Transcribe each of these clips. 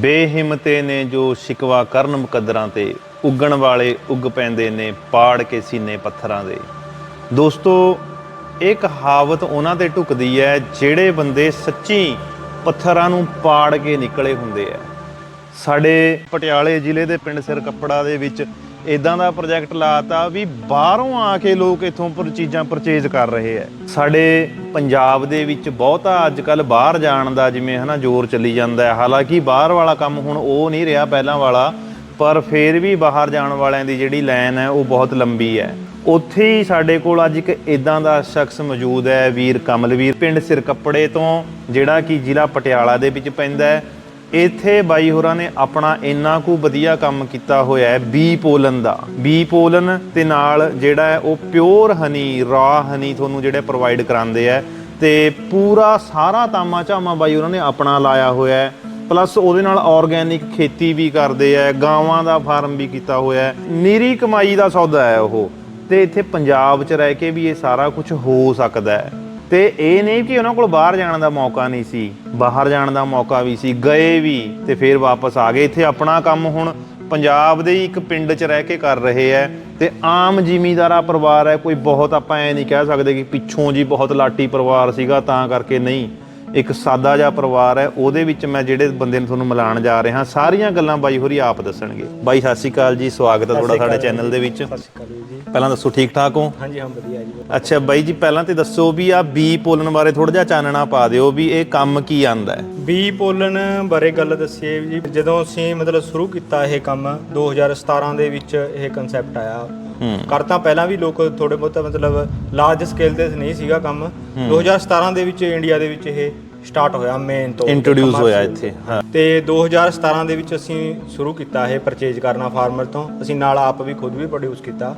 ਬੇਹਿੰਮਤੇ ਨੇ ਜੋ ਸ਼ਿਕਵਾ ਕਰਨ ਮੁਕੱਦਰਾਂ ਤੇ ਉੱਗਣ ਵਾਲੇ ਉੱਗ ਪੈਂਦੇ ਨੇ, ਪਾੜ ਕੇ ਸੀਨੇ ਪੱਥਰਾਂ ਦੇ। ਦੋਸਤੋ ਇਹ ਕਹਾਵਤ ਉਹਨਾਂ ਤੇ ਢੁਕਦੀ ਹੈ, ਜਿਹੜੇ ਬੰਦੇ ਸੱਚੀ ਪੱਥਰਾਂ ਨੂੰ ਪਾੜ ਕੇ ਨਿਕਲੇ ਹੁੰਦੇ ਆ। ਸਾਡੇ ਪਟਿਆਲੇ ਜ਼ਿਲ੍ਹੇ ਦੇ ਪਿੰਡ ਸਿਰ ਕੱਪੜਾ ਦੇ ਵਿੱਚ ਇਦਾਂ ਦਾ ਪ੍ਰੋਜੈਕਟ ਲਾਤਾ ਵੀ ਬਾਹਰੋਂ ਆ ਕੇ ਲੋਕ ਇਥੋਂ ਪਰ ਚੀਜ਼ਾਂ ਪਰਚੇਜ਼ ਕਰ ਰਹੇ ਆ। ਸਾਡੇ ਪੰਜਾਬ ਦੇ ਵਿੱਚ ਬਹੁਤਾ ਅੱਜ ਕੱਲ ਬਾਹਰ ਜਾਣ ਦਾ ਜਿਵੇਂ ਹਨਾ, ਜ਼ੋਰ ਚੱਲੀ ਜਾਂਦਾ ਹੈ। ਹਾਲਾਂਕਿ ਬਾਹਰ ਵਾਲਾ ਕੰਮ ਹੁਣ ਉਹ ਨਹੀਂ ਰਿਹਾ ਪਹਿਲਾਂ ਵਾਲਾ, ਪਰ ਫੇਰ ਵੀ ਬਾਹਰ ਜਾਣ ਵਾਲਿਆਂ ਦੀ ਜਿਹੜੀ ਲਾਈਨ ਹੈ, ਉਹ ਬਹੁਤ ਲੰਬੀ ਹੈ। ਉੱਥੇ ਹੀ ਸਾਡੇ ਕੋਲ ਅੱਜ ਇੱਕ ਇਦਾਂ ਦਾ ਸ਼ਖਸ ਮੌਜੂਦ ਹੈ, ਵੀਰ ਕਮਲਵੀਰ। ਪਿੰਡ ਸਿਰਕੱਪੜੇ ਤੋਂ, ਜਿਹੜਾ ਕਿ ਜ਼ਿਲ੍ਹਾ ਪਟਿਆਲਾ ਦੇ ਵਿੱਚ ਪੈਂਦਾ ਹੈ। ਇੱਥੇ ਬਾਈ ਹੋਰਾਂ ਨੇ ਆਪਣਾ ਇੰਨਾ ਕੁ ਵਧੀਆ ਕੰਮ ਕੀਤਾ ਹੋਇਆ ਹੈ ਬੀ ਪੋਲਨ ਦਾ। ਬੀ ਪੋਲਨ ਤੇ ਨਾਲ ਜਿਹੜਾ ਹੈ ਉਹ ਪਿਓਰ ਹਨੀ ਰਾ ਹਨੀ ਤੁਹਾਨੂੰ ਜਿਹੜੇ ਪ੍ਰੋਵਾਈਡ ਕਰਾਉਂਦੇ ਆ ਤੇ ਪੂਰਾ ਸਾਰਾ ਤਾਮਾ ਝਾਮਾ ਬਾਈ ਹੋਰਾਂ ਨੇ ਆਪਣਾ ਲਾਇਆ ਹੋਇਆ ਹੈ। ਪਲੱਸ ਉਹਦੇ ਨਾਲ ਆਰਗੈਨਿਕ ਖੇਤੀ ਵੀ ਕਰਦੇ ਆ ਗਾਵਾਂ ਦਾ ਫਾਰਮ ਵੀ ਕੀਤਾ ਹੋਇਆ ਹੈ। ਨੀਰੀ ਕਮਾਈ ਦਾ ਸੌਦਾ ਹੈ ਉਹ ਤੇ ਇੱਥੇ ਪੰਜਾਬ 'ਚ ਰਹਿ ਕੇ ਵੀ ਇਹ ਸਾਰਾ ਕੁਝ ਹੋ ਸਕਦਾ ਹੈ। ਤੇ ਇਹ ਨਹੀਂ ਕਿ ਉਹਨਾਂ ਕੋਲ ਬਾਹਰ ਜਾਣ ਦਾ ਮੌਕਾ ਨਹੀਂ ਸੀ ਬਾਹਰ ਜਾਣ ਦਾ ਮੌਕਾ ਵੀ ਸੀ ਗਏ ਵੀ ਤੇ ਫਿਰ ਵਾਪਸ ਆ ਗਏ। ਇੱਥੇ ਆਪਣਾ ਕੰਮ ਹੁਣ ਪੰਜਾਬ ਦੇ ਇੱਕ ਪਿੰਡ 'ਚ ਰਹਿ ਕੇ ਕਰ ਰਹੇ ਹੈ ਤੇ ਆਮ ਜ਼ਿਮੀਂਦਾਰਾ ਪਰਿਵਾਰ ਹੈ ਕੋਈ ਬਹੁਤ ਆਪਾਂ ਐ ਨਹੀਂ ਕਹਿ ਸਕਦੇ ਕਿ ਪਿੱਛੋਂ ਜੀ ਬਹੁਤ ਲਾਟੀ ਪਰਿਵਾਰ ਸੀਗਾ ਤਾਂ ਕਰਕੇ ਨਹੀਂ। ਇੱਕ ਸਾਦਾ ਜਿਹਾ ਪਰਿਵਾਰ ਹੈ ਉਹਦੇ ਵਿੱਚ ਮੈਂ ਜਿਹੜੇ ਬੰਦੇ ਨੂੰ ਤੁਹਾਨੂੰ ਮਿਲਾਉਣ ਜਾ ਰਿਹਾ ਸਾਰੀਆਂ ਗੱਲਾਂ ਬਾਈ ਹੋਰੀ ਆਪ ਦੱਸਣਗੇ। ਬਾਈ ਸਤਿ ਸ਼੍ਰੀ ਅਕਾਲ ਜੀ ਸਵਾਗਤ ਹੈ ਤੁਹਾਡਾ ਸਾਡੇ ਚੈਨਲ ਦੇ ਵਿੱਚ। ਸਤਿ ਸ਼੍ਰੀ ਅਕਾਲ ਜੀ। ਪਹਿਲਾਂ ਦੱਸੋ ਠੀਕ ਠਾਕ ਹੋ? ਹਾਂਜੀ ਹਾਂ ਵਧੀਆ ਜੀ। ਅੱਛਾ ਬਾਈ ਜੀ ਪਹਿਲਾਂ ਤੇ ਦੱਸੋ ਵੀ ਆ ਬੀ ਪੋਲਣ ਬਾਰੇ ਥੋੜਾ ਜਿਹਾ ਚਾਨਣਾ ਪਾ ਦਿਓ ਵੀ ਇਹ ਕੰਮ ਕੀ ਆਂਦਾ ਹੈ। ਬੀ ਪੋਲਨ ਬਾਰੇ ਗੱਲ ਦੱਸੀਏ ਜੀ ਜਦੋਂ ਅਸੀਂ ਮਤਲਬ ਸ਼ੁਰੂ ਕੀਤਾ ਇਹ ਕੰਮ 2017 ਦੇ ਵਿੱਚ ਇਹ ਕਨਸੈਪਟ ਆਇਆ। ਕਰ ਤਾਂ ਪਹਿਲਾਂ ਵੀ ਲੋਕ ਥੋੜੇ ਬਹੁਤ ਮਤਲਬ ਲਾਰਜ ਸਕੇਲ ਤੇ ਨਹੀਂ ਸੀਗਾ ਕੰਮ। 2017 ਦੇ ਵਿੱਚ ਇੰਡੀਆ ਦੇ ਵਿੱਚ ਇਹ ਸਟਾਰਟ ਹੋਇਆ ਮੇਨ ਤੋਂ ਇੰਟਰੋਡਿਊਸ ਹੋਇਆ ਇੱਥੇ ਹਾਂ। ਤੇ 2017 ਦੇ ਵਿੱਚ ਅਸੀਂ ਸ਼ੁਰੂ ਕੀਤਾ ਇਹ ਪਰਚੇਜ ਕਰਨਾ ਫਾਰਮਰ ਤੋਂ। ਅਸੀਂ ਨਾਲ ਆਪ ਵੀ ਖੁਦ ਵੀ ਪ੍ਰੋਡਿਊਸ ਕੀਤਾ।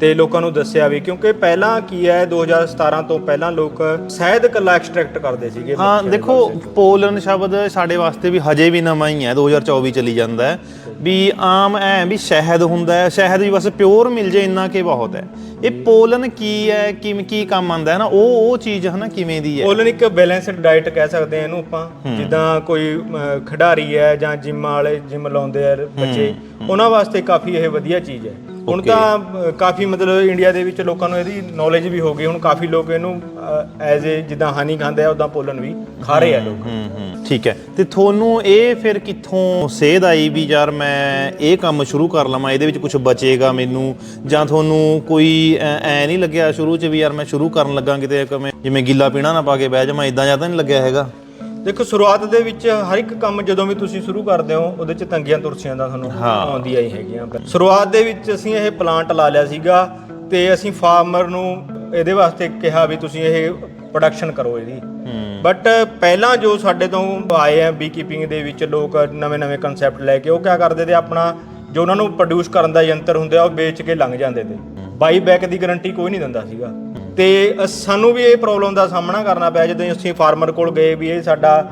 ਤੇ ਲੋਕਾਂ ਨੂੰ ਦੱਸਿਆ ਵੀ ਕਿਉਂਕਿ ਪਹਿਲਾਂ ਕੀ ਹੈ 2017 ਤੋਂ ਪਹਿਲਾਂ ਲੋਕ ਸ਼ਹਿਦ ਕੱਲਾ ਐਕਸਟ੍ਰੈਕਟ ਕਰਦੇ ਸੀਗੇ ਹਾਂ ਦੇਖੋ ਪੋਲਨ ਸ਼ਬਦ ਸਾਡੇ ਵਾਸਤੇ ਵੀ ਹਜੇ ਵੀ ਨਵਾਂ ਹੀ ਹੈ। 2024 ਚੱਲੀ ਜਾਂਦਾ ਹੈ। ਵੀ ਆਮ ਐ ਵੀ ਸ਼ਹਿਦ ਹੁੰਦਾ ਹੈ ਸ਼ਹਿਦ ਵੀ ਬਸ ਪਿਓਰ ਮਿਲ ਜੇ ਇੰਨਾ ਕੇ ਬਹੁਤ ਹੈ। ਇਹ ਪੋਲਨ ਕੀ ਹੈ ਕਿਵੇਂ ਕੀ ਕੰਮ ਆਂਦਾ ਹੈ ਨਾ ਉਹ ਉਹ ਚੀਜ਼ ਹੈ ਨਾ ਕਿਵੇਂ ਦੀ ਹੈ? ਪੋਲਨ ਇੱਕ ਬੈਲੈਂਸਡ ਡਾਈਟ ਕਹਿ ਸਕਦੇ ਆ ਇਹਨੂੰ ਆਪਾਂ। ਜਿੱਦਾਂ ਕੋਈ ਅਮ, ਖਿਡਾਰੀ ਹੈ ਜਾਂ ਜਿਮ ਵਾਲੇ ਜਿਮ ਲਾਉਂਦੇ ਆ ਬੱਚੇ ਉਹਨਾਂ ਵਾਸਤੇ ਕਾਫੀ ਇਹ ਵਧੀਆ ਚੀਜ਼ ਹੈ। ਹੁਣ ਤਾਂ ਅ, ਕਾਫੀ ਮਤਲਬ ਇੰਡੀਆ ਦੇ ਵਿੱਚ ਲੋਕਾਂ ਨੂੰ ਇਹਦੀ ਨੌਲੇਜ ਵੀ ਹੋ ਗਈ ਹੁਣ ਕਾਫੀ ਲੋਕ ਇਹਨੂੰ ਐਜ਼ ਏ ਜਿੱਦਾਂ ਹਨੀ ਖਾਂਦੇ ਆ ਉਦਾਂ ਪੋਲਨ ਵੀ ਖਾ ਰਹੇ ਆ ਲੋਕ। ਹੂੰ ਹੂੰ ਠੀਕ ਹੈ। ਤੇ ਤੁਹਾਨੂੰ ਇਹ ਫਿਰ ਕਿੱਥੋਂ ਸੇਧ ਆਈ ਵੀ ਯਾਰ ਮੈਂ ਇਹ ਕੰਮ ਸ਼ੁਰੂ ਕਰ ਲਵਾਂ ਇਹਦੇ ਵਿੱਚ ਕੁਝ ਬਚੇਗਾ ਮੈਨੂੰ? ਜਾਂ ਤੁਹਾਨੂੰ ਕੋਈ ਐ ਐ ਨਹੀਂ ਲੱਗਿਆ ਸ਼ੁਰੂ 'ਚ ਵੀ ਯਾਰ ਮੈਂ ਸ਼ੁਰੂ ਕਰਨ ਲੱਗਾ ਕਿਤੇ ਜਿਵੇਂ ਗਿੱਲਾ ਪੀਣਾ ਨਾ ਪਾ ਕੇ ਬਹਿ ਜਾਵਾਂ ਇਦਾਂ ਜਾਂ ਤਾਂ ਨਹੀਂ ਲੱਗਿਆ ਹੈਗਾ? ਦੇਖੋ ਸ਼ੁਰੂਆਤ ਦੇ ਵਿੱਚ ਹਰ ਇੱਕ ਕੰਮ ਜਦੋਂ ਵੀ ਤੁਸੀਂ ਸ਼ੁਰੂ ਕਰਦੇ ਹੋ ਉਹਦੇ 'ਚ ਤੰਗੀਆਂ ਤੁਰਸੀਆਂ ਦਾ ਤੁਹਾਨੂੰ ਆਉਂਦੀਆਂ ਹੀ ਹੈਗੀਆਂ। ਸ਼ੁਰੂਆਤ ਦੇ ਵਿੱਚ ਅਸੀਂ ਇਹ ਪਲਾਂਟ ਲਾ ਲਿਆ ਸੀਗਾ ਤੇ ਅਸੀਂ ਫਾਰਮਰ ਨੂੰ ਇਹਦੇ ਵਾਸਤੇ ਕਿਹਾ ਵੀ ਤੁਸੀਂ ਇਹ ਪ੍ਰੋਡਕਸ਼ਨ ਕਰੋ ਇਹਦੀ। ਬਟ ਪਹਿਲਾਂ ਜੋ ਸਾਡੇ ਤੋਂ ਆਏ ਆ ਬੀ ਕੀਪਿੰਗ ਦੇ ਵਿੱਚ ਲੋਕ ਨਵੇਂ-ਨਵੇਂ ਕਨਸੈਪਟ ਲੈ ਕੇ ਉਹ ਕਿਆ ਕਰਦੇ ਤੇ ਆਪਣਾ ਜੋ ਉਹਨਾਂ ਨੂੰ ਪ੍ਰੋਡਿਊਸ ਕਰਨ ਦਾ ਯੰਤਰ ਹੁੰਦੇ ਉਹ ਵੇਚ ਕੇ ਲੰਘ ਜਾਂਦੇ ਤੇ। ਬਾਈ ਬੈਕ ਦੀ ਗਾਰੰਟੀ ਕੋਈ ਨਹੀਂ ਦਿੰਦਾ ਸੀਗਾ। ਤੇ ਸਾਨੂੰ ਵੀ ਇਹ ਪ੍ਰੋਬਲਮ ਦਾ ਸਾਹਮਣਾ ਕਰਨਾ ਪਿਆ ਜਦੋਂ ਅਸੀਂ ਫਾਰਮਰ ਕੋਲ ਗਏ ਵੀ ਇਹ ਸਾਡਾ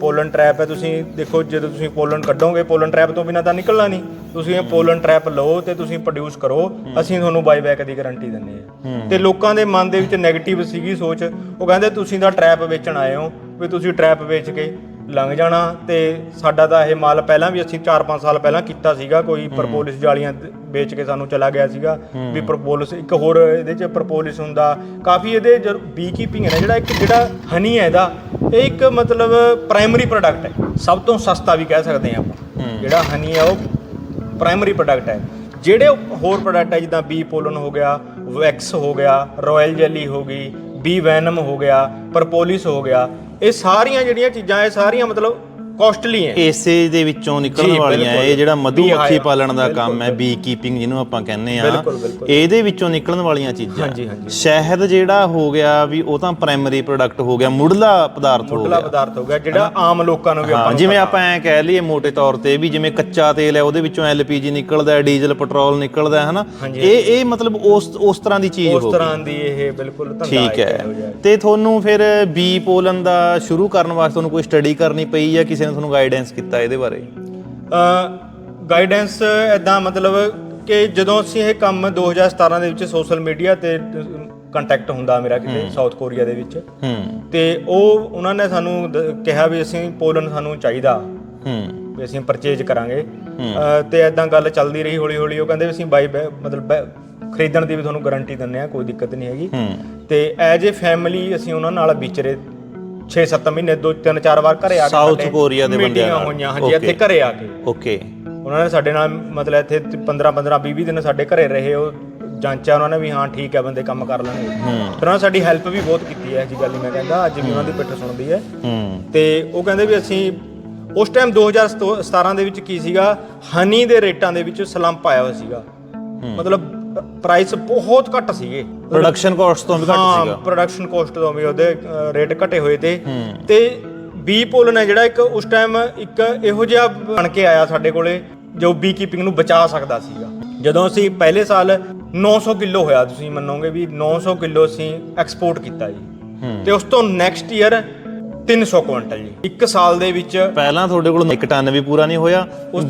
ਪੋਲਨ ਟ੍ਰੈਪ ਹੈ। ਤੁਸੀਂ ਦੇਖੋ ਜਦੋਂ ਤੁਸੀਂ ਪੋਲਨ ਕੱਢੋਗੇ ਪੋਲਨ ਟ੍ਰੈਪ ਤੋਂ ਬਿਨਾਂ ਤਾਂ ਨਿਕਲਣਾ ਨਹੀਂ। ਤੁਸੀਂ ਇਹ ਪੋਲਨ ਟ੍ਰੈਪ ਲਓ ਤੇ ਤੁਸੀਂ ਪ੍ਰੋਡਿਊਸ ਕਰੋ। ਅਸੀਂ ਤੁਹਾਨੂੰ ਬਾਈ ਬੈਕ ਦੀ ਗਾਰੰਟੀ ਦਿੰਦੇ ਆ ਤੇ ਲੋਕਾਂ ਦੇ ਮਨ ਦੇ ਵਿੱਚ 네ਗੇਟਿਵ ਸੀਗੀ ਸੋਚ। ਉਹ ਕਹਿੰਦੇ ਤੁਸੀਂ ਤਾਂ ਟ੍ਰੈਪ ਵੇਚਣ ਆਏ ਹੋ ਵੀ ਤੁਸੀਂ ਟ੍ਰੈਪ ਵੇਚ ਕੇ ਲੰਘ ਜਾਣਾ ਤੇ ਸਾਡਾ ਤਾਂ ਇਹ ਮਾਲ ਪਹਿਲਾਂ ਵੀ ਅਸੀਂ 4-5 ਸਾਲ ਪਹਿਲਾਂ ਕੀਤਾ ਸੀਗਾ ਕੋਈ ਪ੍ਰਪੋਲਿਸ ਜਾਲੀਆਂ ਵੇਚ ਕੇ ਸਾਨੂੰ ਚਲਾ ਗਿਆ ਸੀਗਾ ਵੀ ਪ੍ਰਪੋਲਿਸ ਇੱਕ ਹੋਰ ਇਹਦੇ ਚ ਪ੍ਰਪੋਲਿਸ ਹੁੰਦਾ ਕਾਫੀ ਇਹਦੇ ਬੀ ਕੀਪਿੰਗ ਹੈ ਨਾ ਜਿਹੜਾ ਇੱਕ ਜਿਹੜਾ ਹਨੀ ਹੈ ਇਹਦਾ ਇਹ ਇੱਕ ਮਤਲਬ ਪ੍ਰਾਇਮਰੀ ਪ੍ਰੋਡਕਟ ਹੈ ਸਭ ਤੋਂ ਸਸਤਾ ਵੀ ਕਹਿ ਸਕਦੇ ਹਾਂ ਆਪਾਂ। ਜਿਹੜਾ ਹਨੀ ਹੈ ਉਹ ਪ੍ਰਾਇਮਰੀ ਪ੍ਰੋਡਕਟ ਹੈ। ਜਿਹੜੇ ਹੋਰ ਪ੍ਰੋਡਕਟ ਹੈ ਜਿੱਦਾਂ ਬੀ ਪੋਲਨ ਹੋ ਗਿਆ ਵੈਕਸ ਹੋ ਗਿਆ ਰਾਇਲ ਜੈਲੀ ਹੋ ਗਈ ਬੀ ਵੈਨਮ ਹੋ ਗਿਆ ਪ੍ਰਪੋਲਿਸ ਹੋ ਗਿਆ ਇਹ ਸਾਰੀਆਂ ਜਿਹੜੀਆਂ ਚੀਜ਼ਾਂ ਇਹ ਸਾਰੀਆਂ ਮਤਲਬ ਕਾਸਟਲੀ ਹੈ। ਏਸੇ ਦੇ ਵਿੱਚੋਂ ਨਿਕਲਣ ਵਾਲੀਆਂ। ਇਹ ਜਿਹੜਾ ਮਧੂ Bee ਮੱਖੀ hive, ਪਾਲਣ ਦਾ ਕੰਮ ਹੈ ਬੀ ਕੀਪਿੰਗ ਜਿਹਨੂੰ ਆਪਾਂ ਕਹਿੰਦੇ ਆ। ਇਹਦੇ ਵਿੱਚੋਂ ਨਿਕਲਣ ਵਾਲੀਆਂ ਚੀਜ਼ਾਂ। ਸ਼ਹਿਦ ਜਿਹੜਾ ਹੋ ਗਿਆ ਵੀ ਉਹ ਤਾਂ ਪ੍ਰਾਇਮਰੀ ਪ੍ਰੋਡਕਟ ਹੋ ਗਿਆ ਮੁੱਢਲਾ ਪਦਾਰਥ ਹੋ ਮੁੱਢਲਾ ਗਿਆ। ਪਦਾਰਥ ਹੋ ਗਿਆ ਜਿਹੜਾ ਆਮ ਲੋਕਾਂ ਨੂੰ ਵੀ ਆਪਾਂ ਜਿਵੇਂ ਆਪਾਂ ਐ ਕਹਿ ਲਈਏ ਮੋٹے ਤੌਰ ਤੇ ਵੀ ਜਿਵੇਂ ਕੱਚਾ ਤੇਲ ਹੈ ਉਹਦੇ ਵਿੱਚੋਂ ਐਲਪੀਜੀ ਨਿਕਲਦਾ ਹੈ ਡੀਜ਼ਲ ਪੈਟਰੋਲ ਨਿਕਲਦਾ ਹੈ ਹਨਾ? ਇਹ ਇਹ ਮਤਲਬ ਉਸ ਉਸ ਤਰ੍ਹਾਂ ਦੀ ਚੀਜ਼ ਉਸ ਹੋ ਤਰ੍ਹਾਂ ਦੀ ਇਹ ਬਿਲਕੁਲ ਧੰਦਾ ਠੀਕ ਹੈ। ਤੇ ਤੁਹਾਨੂੰ ਫਿਰ ਬੀ ਪੋਲਨ ਦਾ ਸ਼ੁਰੂ ਕਰਨ ਵਾਸਤੇ ਤੁਹਾਨੂੰ ਕੋਈ ਸਟੱਡੀ ਕਰਨੀ ਪਈ ਜਾਂ ਕਿਸੇ ਨੇ ਤੁਹਾਨੂੰ ਗਾਈਡੈਂਸ ਕੀਤਾ ਇਹਦੇ ਬਾਰੇ? ਗਾਈਡੈਂਸ ਇਦਾਂ ਮਤਲਬ ਕਿ ਜਦੋਂ ਅਸੀਂ ਇਹ ਕੰਮ 2017 ਦੇ ਵਿੱਚ ਸੋਸ਼ਲ ਮੀਡੀਆ ਤੇ ਕੰਟੈਕਟ ਹੁੰਦਾ ਮੇਰਾ ਕਿਤੇ ਸਾਊਥ ਕੋਰੀਆ ਦੇ ਵਿੱਚ। ਤੇ ਉਹ ਉਹਨਾਂ ਨੇ ਸਾਨੂੰ ਕਿਹਾ ਵੀ ਅਸੀਂ ਪੋਲਨ ਸਾਨੂੰ ਚਾਹੀਦਾ। ਹੂੰ। ਵੀ ਅਸੀਂ ਪਰਚੇਜ ਕਰਾਂਗੇ। ਤੇ ਐਦਾਂ ਗੱਲ ਚੱਲਦੀ ਰਹੀ ਹੌਲੀ ਹੌਲੀ ਉਹ ਕਹਿੰਦੇ ਵੀ ਅਸੀਂ ਬਾਈ ਮਤਲਬ ਖਰੀਦਣ ਦੀ ਵੀ ਤੁਹਾਨੂੰ ਗਾਰੰਟੀ ਦਿੰਨੇ ਆ ਕੋਈ ਦਿੱਕਤ ਨਹੀਂ ਹੈਗੀ। ਤੇ ਐਜ ਏ ਫੈਮਿਲੀ ਅਸੀਂ ਉਹਨਾਂ ਨਾਲ ਵਿਚਰੇ 6-7 ਮਹੀਨੇ ਦੋ ਤਿੰਨ ਚਾਰ ਵਾਰ ਘਰੇ ਆ ਕੇ South ਸਾਡੇ Korea ਦੇ ਬੰਦਿਆਂ ਨਾਲ। ਹੋਈਆਂ ਹਾਂਜੀ ਇੱਥੇ Okay. ਘਰੇ ਆ ਕੇ। ਓਕੇ ਉਹਨਾਂ ਨੇ ਸਾਡੇ ਨਾਲ ਮਤਲਬ ਇੱਥੇ 15 15 20 20 ਦਿਨ ਸਾਡੇ ਘਰੇ ਰਹੇ ਉਹ ਜਾਂਚਿਆ ਉਹਨਾਂ ਨੇ ਵੀ ਹਾਂ ਠੀਕ ਹੈ ਬੰਦੇ ਕੰਮ ਕਰ ਲੈਣਗੇ। ਹੂੰ। ਫਿਰ ਉਹਨਾਂ ਨੇ ਸਾਡੀ ਹੈਲਪ ਵੀ ਬਹੁਤ ਕੀਤੀ ਹੈ ਜੀ ਗੱਲ ਨਹੀਂ ਮੈਂ ਕਹਿੰਦਾ ਅੱਜ ਵੀ ਉਹਨਾਂ ਦੀ ਪਿੱਠ ਸੁਣਦੀ ਹੈ। ਹੂੰ। ਤੇ ਉਹ ਕਹਿੰਦੇ ਵੀ ਅਸੀਂ ਉਸ ਟਾਈਮ 2017 ਦੇ ਵਿੱਚ ਕੀ ਸੀਗਾ ਹਨੀ ਦੇ ਰੇਟਾਂ ਦੇ ਵਿੱਚ ਸਲੰਪ ਆਇਆ ਹੋਇਆ ਸੀਗਾ। ਮਤਲਬ ਪ੍ਰਾਈਸ ਬਹੁਤ ਘੱਟ ਸੀਗੇ। ਪ੍ਰੋਡਕਸ਼ਨ ਕਾਸਟ ਤੋਂ ਵੀ ਘੱਟ ਹਾਂ ਸੀਗਾ। ਪ੍ਰੋਡਕਸ਼ਨ ਕਾਸਟ ਤੋਂ ਵੀ ਉਹਦੇ ਰੇਟ ਘਟੇ ਹੋਏ ਤੇ। ਹੂੰ। ਤੇ ਬੀ ਪੋਲਨ ਹੈ ਜਿਹੜਾ ਇੱਕ ਉਸ ਟਾਈਮ ਇੱਕ ਇਹੋ ਜਿਹਾ ਬਣ ਕੇ ਆਇਆ ਸਾਡੇ ਕੋਲੇ ਜੋ ਬੀ ਕੀਪਿੰਗ ਨੂੰ ਬਚਾ ਸਕਦਾ ਸੀਗਾ। ਜਦੋਂ ਅਸੀਂ ਪਹਿਲੇ ਸਾਲ 900 ਕਿਲੋ ਹੋਇਆ ਤੁਸੀਂ ਮੰਨੋਗੇ ਵੀ 900 ਕਿਲੋ ਅਸੀਂ ਐਕਸਪੋਰਟ ਕੀਤਾ ਜੀ। ਹੂੰ। ਤੇ ਉਸ ਤੋਂ ਨੈਕਸਟ ਈਅਰ 300 ਕੁਇੰਟਲ ਜੀ। ਇੱਕ ਸਾਲ ਦੇ ਵਿੱਚ ਪਹਿਲਾਂ ਤੁਹਾਡੇ ਕੋਲ 1 ਟਨ ਵੀ ਪੂਰਾ ਨਹੀਂ ਹੋਇਆ।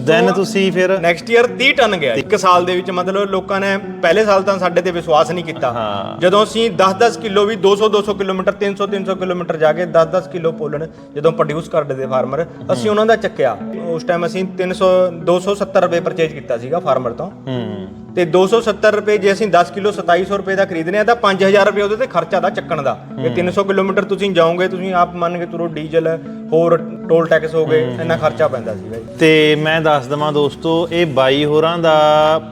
ਦੈਨ ਤੁਸੀਂ ਫਿਰ ਨੈਕਸਟ ਈਅਰ 30 ਟਨ ਗਿਆ ਇੱਕ ਸਾਲ ਦੇ ਵਿੱਚ ਮਤਲਬ ਲੋਕਾਂ ਨੇ ਪਹਿਲੇ ਸਾਲ ਤਾਂ ਸਾਡੇ ਤੇ ਵਿਸ਼ਵਾਸ ਨਹੀਂ ਕੀਤਾ। ਜਦੋਂ ਅਸੀਂ 10-10 ਕਿਲੋ ਵੀ 200-200 ਕਿਲੋਮੀਟਰ 300-300 ਕਿਲੋਮੀਟਰ ਜਾ ਕੇ 10-10 ਕਿਲੋ ਪੋਲਣ ਜਦੋਂ ਪ੍ਰੋਡਿਊਸ ਕਰਦੇ ਦੇ ਫਾਰਮਰ ਅਸੀਂ ਉਹਨਾਂ ਦਾ ਚੱਕਿਆ। ਉਸ ਟਾਈਮ ਅਸੀਂ 300 270 ਰੁਪਏ ਪਰਚੇਜ ਕੀਤਾ ਸੀਗਾ ਫਾਰਮਰ ਤੋਂ। ਤੇ 270 ਰੁਪਏ ਜੇ ਅਸੀਂ 10 ਕਿਲੋ 2700 ਰੁਪਏ ਦਾ ਖਰੀਦਨੇ ਆ ਤਾਂ 5000 ਰੁਪਏ ਉਹਦੇ ਤੇ ਖਰਚਾ ਦਾ ਚੱਕਣ ਦਾ। ਇਹ 300 ਕਿਲੋਮੀਟਰ ਤੁਸੀਂ ਜਾਓਗੇ ਤੁਸੀਂ ਆਪ ਮੰਨ ਕੇ ਤੁਰੋ ਡੀਜ਼ਲ, ਹੋਰ ਟੋਲ ਟੈਕਸ ਹੋ ਗਏ, ਇੰਨਾ ਖਰਚਾ ਪੈਂਦਾ ਸੀਗਾ ਜੀ ਤੇ ਮੈਂ ਦੱਸ ਦਵਾਂ ਦੋਸਤੋ, ਇਹ ਬਾਈ ਹੋਰਾਂ ਦਾ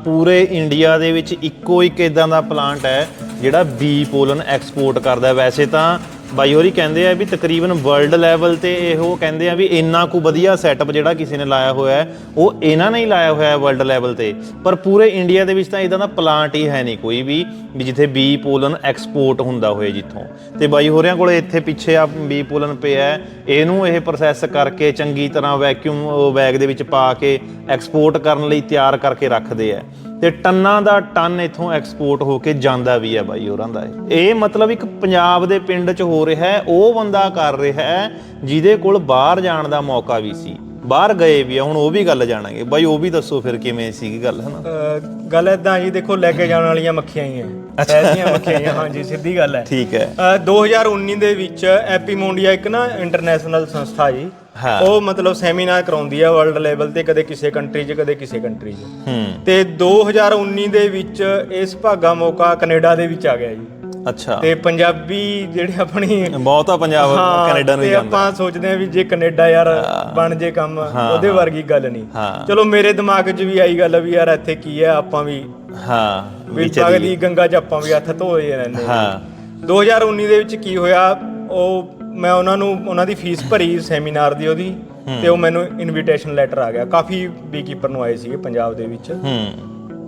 ਪੂਰੇ ਇੰਡੀਆ ਦੇ ਵਿੱਚ ਇੱਕੋ ਇੱਕ ਇਦਾਂ ਦਾ ਪਲਾਂਟ ਹੈ, ਜਿਹੜਾ ਬੀ ਪੋਲਨ ਐਕਸਪੋਰਟ ਕਰਦਾ ਵੈਸੇ ਤਾਂ ਬਾਈ ਹੋਰੀ ਕਹਿੰਦੇ ਆ ਵੀ ਤਕਰੀਬਨ ਵਰਲਡ ਲੈਵਲ ਤੇ ਇਹੋ ਕਹਿੰਦੇ ਆ ਵੀ ਇੰਨਾ ਕੁ ਵਧੀਆ ਸੈਟਅਪ ਜਿਹੜਾ ਕਿਸੇ ਨੇ ਲਾਇਆ ਹੋਇਆ ਹੈ, ਉਹ ਇਹਨਾਂ ਨੇ ਹੀ ਲਾਇਆ ਹੋਇਆ ਹੈ ਵਰਲਡ ਲੈਵਲ ਤੇ। ਪਰ ਪੂਰੇ ਇੰਡੀਆ ਦੇ ਵਿੱਚ ਤਾਂ ਇਦਾਂ ਦਾ ਪਲਾਂਟ ਹੀ ਹੈ ਨਹੀਂ ਕੋਈ ਵੀ ਵੀ ਜਿੱਥੇ ਬੀ ਪੋਲਨ ਐਕਸਪੋਰਟ ਹੁੰਦਾ ਹੋਏ ਜਿੱਥੋਂ। ਤੇ ਬਾਈ ਹੋਰਿਆਂ ਕੋਲ ਇੱਥੇ ਪਿੱਛੇ ਆ ਬੀ ਪੋਲਨ ਪਿਆ ਹੈ, ਇਹਨੂੰ ਇਹ ਪ੍ਰੋਸੈਸ ਕਰਕੇ ਚੰਗੀ ਤਰ੍ਹਾਂ ਵੈਕਿਊਮ ਬੈਗ ਦੇ ਵਿੱਚ ਪਾ ਕੇ ਐਕਸਪੋਰਟ ਕਰਨ ਲਈ ਤਿਆਰ ਕਰਕੇ ਰੱਖਦੇ ਆ। ਤੇ ਟੰਨਾਂ ਦਾ ਟਨ ਇਥੋਂ ਐਕਸਪੋਰਟ ਹੋ ਕੇ ਜਾਂਦਾ ਵੀ ਹੈ ਬਾਈ ਹੋਰਾਂ ਦਾ ਇਹ। ਮਤਲਬ ਇੱਕ ਪੰਜਾਬ ਦੇ ਪਿੰਡ 'ਚ ਹੋ ਰਿਹਾ ਹੈ, ਉਹ ਬੰਦਾ ਕਰ ਰਿਹਾ ਹੈ, ਜਿਹਦੇ ਕੋਲ ਬਾਹਰ ਜਾਣ ਦਾ ਮੌਕਾ ਵੀ ਸੀ ਬਾਹਰ ਗਏ ਵੀ ਆ ਹੁਣ ਉਹ ਵੀ ਗੱਲ ਜਾਣਾਂਗੇ। ਬਾਈ ਉਹ ਵੀ ਦੱਸੋ ਫਿਰ ਕਿਵੇਂ ਸੀਗੀ ਗੱਲ ਹਨਾ? ਅਹ ਗੱਲ ਇਦਾਂ ਜੀ ਦੇਖੋ ਲੈ ਕੇ ਜਾਣ ਵਾਲੀਆਂ ਮੱਖੀਆਂ ਹੀ ਐ ਸਹਿਜੀਆਂ ਮੱਖੀਆਂ ਹੀ ਆ, ਹਾਂਜੀ ਸਿੱਧੀ ਗੱਲ ਹੈ। ਠੀਕ ਹੈ। 2019 ਦੇ ਵਿੱਚ ਐਪੀਮੋਂਡੀਆ ਇੱਕ ਨਾ ਇੰਟਰਨੈਸ਼ਨਲ ਸੰਸਥਾ ਜੀ ਹਾਂ। ਉਹ ਮਤਲਬ ਸੈਮੀਨਾਰ ਕਰਾਉਂਦੀ ਹੈ ਵਰਲਡ ਲੈਵਲ ਤੇ ਕਦੇ ਕਿਸੇ ਕੰਟਰੀ 'ਚ ਕਦੇ ਕਿਸੇ ਕੰਟਰੀ 'ਚ। ਹੂੰ। ਤੇ 2019 ਦੇ ਵਿੱਚ ਇਸ ਭਾਗਾ ਮੌਕਾ ਕੈਨੇਡਾ ਦੇ ਵਿੱਚ ਆ ਗਿਆ ਜੀ। ਅੱਛਾ। ਤੇ ਪੰਜਾਬੀ ਜਿਹੜੇ ਆਪਣੀ ਬਹੁਤਾ ਪੰਜਾਬ ਹਾਂ, ਕੈਨੇਡਾ ਨੂੰ ਤੇ ਹੀ ਜਾਂਦਾ। ਆਪਾਂ ਸੋਚਦੇ ਆ ਵੀ ਜੇ ਕੈਨੇਡਾ ਯਾਰ ਬਣ ਜੇ ਕੰਮ ਉਹਦੇ ਵਰਗੀ ਗੱਲ ਨਹੀਂ। ਹਾਂ। ਚਲੋ ਮੇਰੇ ਦਿਮਾਗ 'ਚ ਵੀ ਆਈ ਗੱਲ ਵੀ ਯਾਰ ਇੱਥੇ ਕੀ ਹੈ ਆਪਾਂ ਵੀ ਹਾਂ ਵੀ ਵੀ ਪਗਲੀ ਗੰਗਾ 'ਚ ਆਪਾਂ ਵੀ ਹੱਥ ਧੋਏ ਰਹਿੰਦੇ ਹਾਂ। ਹਾਂ 2019 ਦੇ ਵਿੱਚ ਕੀ ਹੋਇਆ ਉਹ ਮੈਂ ਉਹਨਾਂ ਨੂੰ ਉਹਨਾਂ ਦੀ ਫੀਸ ਭਰੀ ਸੈਮੀਨਾਰ ਦੀ ਉਹਦੀ ਤੇ ਉਹ ਮੈਨੂੰ ਇਨਵੀਟੇਸ਼ਨ ਲੈਟਰ ਆ ਗਿਆ। ਕਾਫੀ ਬੀਕੀਪਰ ਨੂੰ ਆਏ ਸੀਗੇ ਪੰਜਾਬ ਦੇ ਵਿੱਚ। ਹੂੰ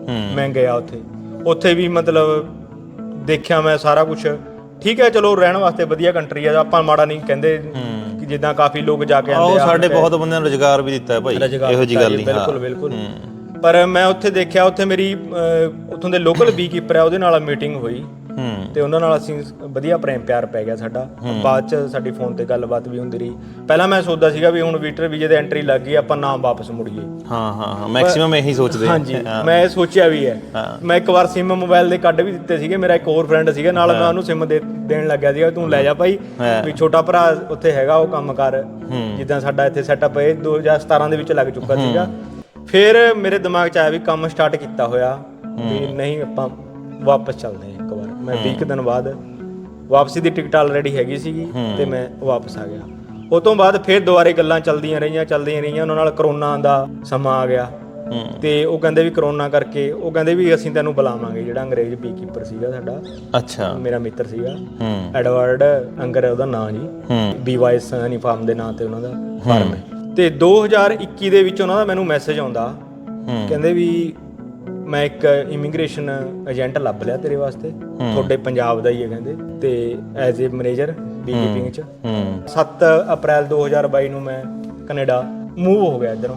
ਹੂੰ। ਮੈਂ ਗਿਆ ਉੱਥੇ। ਉੱਥੇ ਵੀ ਮਤਲਬ ਦੇਖਿਆ ਮੈਂ ਸਾਰਾ ਕੁਝ ਠੀਕ ਹੈ ਚਲੋ ਰਹਿਣ ਵਾਸਤੇ ਵਧੀਆ ਕੰਟਰੀ ਆ ਆਪਾਂ ਮਾੜਾ ਨਹੀਂ ਕਹਿੰਦੇ ਕਿ ਜਿੱਦਾਂ ਕਾਫੀ ਲੋਕ ਜਾ ਕੇ ਆਉਂਦੇ ਆ। ਸਾਡੇ ਬਹੁਤ ਬੰਦਿਆਂ ਨੂੰ ਰੋਜ਼ਗਾਰ ਵੀ ਦਿੱਤਾ ਹੈ ਭਾਈ ਇਹੋ ਜੀ ਗੱਲ ਨਹੀਂ ਬਿਲਕੁਲ ਬਿਲਕੁਲ। ਪਰ ਮੈਂ ਉੱਥੇ ਦੇਖਿਆ ਉੱਥੇ ਮੇਰੀ ਉੱਥੋਂ ਦੇ ਲੋਕਲ ਬੀਕੀਪਰ ਆ ਉਹਦੇ ਨਾਲ ਮੀਟਿੰਗ ਹੋਈ। ਹੂੰ ਤੇ ਉਹਨਾਂ ਨਾਲ ਅਸੀਂ ਵਧੀਆ ਪ੍ਰੇਮ ਪਿਆਰ ਪੈ ਗਿਆ ਸਾਡਾ। ਬਾਅਦ ਚ ਸਾਡੀ ਫੋਨ ਤੇ ਗੱਲਬਾਤ ਵੀ ਹੁੰਦੀ ਰਹੀ। ਪਹਿਲਾਂ ਮੈਂ ਸੋਚਦਾ ਸੀਗਾ ਵੀ ਹੁਣ ਵੀਟਰ ਵੀਜ਼ੇ ਦੇ ਐਂਟਰੀ ਲੱਗ ਗਈ ਆਪਾਂ ਨਾਮ ਵਾਪਸ ਮੁੜੀਏ। ਹਾਂ ਹਾਂ ਹਾਂ ਮੈਕਸਿਮਮ ਇਹੀ ਸੋਚਦੇ। ਹਾਂਜੀ ਮੈਂ ਇਹ ਸੋਚਿਆ ਵੀ ਹੈ। ਮੈਂ ਇੱਕ ਵਾਰ ਸਿਮ ਮੋਬਾਈਲ ਦੇ ਕੱਢ ਵੀ ਦਿੱਤੇ ਸੀਗੇ ਮੇਰਾ ਇੱਕ ਹੋਰ ਫਰੈਂਡ ਸੀਗਾ ਨਾਲ ਮੈਂ ਉਹਨੂੰ ਸਿਮ ਦੇ ਦੇਣ ਲੱਗਿਆ ਸੀਗਾ ਤੂੰ ਲੈ ਜਾ ਭਾਈ। ਵੀ ਛੋਟਾ ਭਰਾ ਉੱਥੇ ਹੈਗਾ ਉਹ ਕੰਮ ਕਰ। ਜਿੱਦਾਂ ਸਾਡਾ ਇੱਥੇ ਸੈਟਅਪ ਹੈ 2017 ਦੇ ਵਿੱਚ ਲੱਗ ਚੁੱਕਾ ਸੀਗਾ। ਫਿਰ ਮੇਰੇ ਦਿਮਾਗ 'ਚ ਆਇਆ ਵੀ ਕੰਮ ਸਟਾਰਟ ਕੀਤਾ ਹੋਇਆ ਵੀ ਨਹੀਂ ਆਪਾਂ ਵਾਪਸ ਚੱਲਦੇ ਹਾਂ। ਮੈਂ 20 ਕੁ ਦਿਨ ਬਾਅਦ ਵਾਪਸੀ ਦੀ ਟਿਕਟ ਆਲਰੇਡੀ ਹੈਗੀ ਸੀਗੀ ਤੇ ਮੈਂ ਵਾਪਸ ਆ ਗਿਆ। ਉਹ ਤੋਂ ਬਾਅਦ ਫਿਰ ਦੁਬਾਰੇ ਗੱਲਾਂ ਚੱਲਦੀਆਂ ਰਹੀਆਂ ਚੱਲਦੀਆਂ ਰਹੀਆਂ। ਉਹਨਾਂ ਨਾਲ ਕਰੋਨਾ ਦਾ ਸਮਾਂ ਆ ਗਿਆ। ਤੇ ਉਹ ਕਹਿੰਦੇ ਵੀ ਕਰੋਨਾ ਕਰਕੇ ਉਹ ਕਹਿੰਦੇ ਵੀ ਅਸੀਂ ਤੈਨੂੰ ਬੁਲਾਵਾਂਗੇ। ਜਿਹੜਾ ਅੰਗਰੇਜ਼ ਬੀਕੀਪਰ ਸੀਗਾ ਸਾਡਾ ਅੱਛਾ। ਮੇਰਾ ਮਿੱਤਰ ਸੀਗਾ। ਐਡਵਰਡ ਅੰਗਰ ਹੈ ਉਹਦਾ ਨਾਂ ਜੀ। ਹੂੰ। ਬੀਵਾਈਸ ਹਨੀ ਫਾਰਮ ਦੇ ਨਾਂ ਤੇ ਉਹਨਾਂ ਦਾ ਫਾਰਮ ਹੈ। ਤੇ 2021 ਦੇ ਵਿੱਚ ਉਹਨਾਂ ਦਾ ਮੈਨੂੰ ਮੈਸੇਜ ਆਉਂਦਾ। ਕਹਿੰਦੇ ਵੀ ਮੈਂ ਇੱਕ ਇਮੀਗ੍ਰੇਸ਼ਨ ਏਜੰਟ ਲੱਭ ਲਿਆ ਤੇਰੇ ਵਾਸਤੇ। ਤੁਹਾਡੇ ਪੰਜਾਬ ਦਾ ਹੀ ਹੈ ਕਹਿੰਦੇ। ਤੇ ਐਜ਼ ਅ ਮੈਨੇਜਰ ਬੀਕੀਪਿੰਗ ਚ ਹੂੰ 7 ਅਪ੍ਰੈਲ 2022 ਨੂੰ ਮੈਂ ਕੈਨੇਡਾ ਮੂਵ ਹੋ ਗਿਆ ਇਧਰੋਂ।